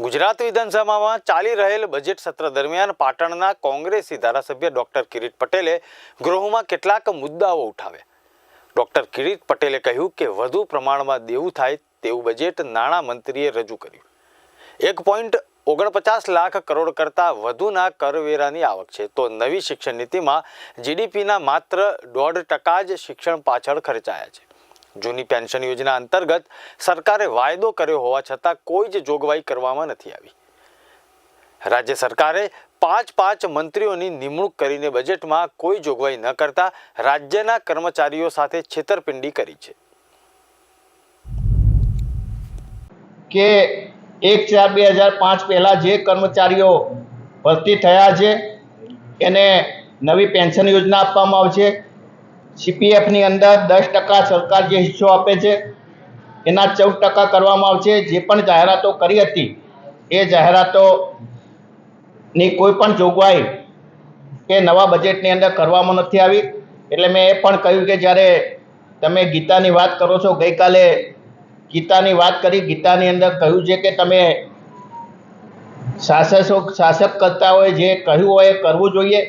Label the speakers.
Speaker 1: ગુજરાત વિધાનસભામાં ચાલી રહેલ બજેટ સત્ર દરમિયાન પાટણના કોંગ્રેસી ધારાસભ્ય ડોક્ટર કિરીટ પટેલે ગૃહમાં કેટલાક મુદ્દાઓ ઉઠાવ્યા. ડોક્ટર કિરીટ પટેલે કહ્યું કે વધુ પ્રમાણમાં દેવું થાય તેવું બજેટ નાણાં મંત્રીએ રજૂ કર્યું. એક પોઈન્ટ ઓગણપચાસ લાખ કરોડ કરતાં વધુના કરવેરાની આવક છે. તો નવી શિક્ષણ નીતિમાં જીડીપીના માત્ર દોઢ ટકા જ શિક્ષણ પાછળ ખર્ચાયા છે. જૂની પેન્શન યોજના અંતર્ગત સરકારે વાયદો કર્યો હોવા છતાં કોઈ જ જોગવાઈ કરવામાં નથી આવી. રાજ્ય સરકારે પાંચ પાંચ મંત્રીઓની નિમણૂક કરીને બજેટમાં કોઈ જોગવાઈ ન કરતા રાજ્યના કર્મચારીઓ સાથે છેતરપિંડી કરી છે.
Speaker 2: કે એક ચાર બે હજાર પાંચ પહેલાં જે કર્મચારીઓ ભરતી થયા છે, એને નવી પેન્શન યોજના આપવામાં આવશે સીપીએફની અંદર દસ ટકા સરકાર જે હિસ્સો આપે છે, એના ચૌદ ટકા કરવામાં આવશે. જે પણ જાહેરાતો કરી હતી, એ જાહેરાતોની કોઈ પણ જોગવાઈ કે નવા બજેટની અંદર કરવામાં નથી આવી. એટલે મેં એ પણ કહ્યું કે જ્યારે તમે ગીતાની વાત કરો છો, ગઈકાલે ગીતાની વાત કરી. ગીતાની અંદર કહ્યું છે કે તમે શાસકો શાસક કરતા હોય જે કહ્યું હોય એ કરવું જોઈએ.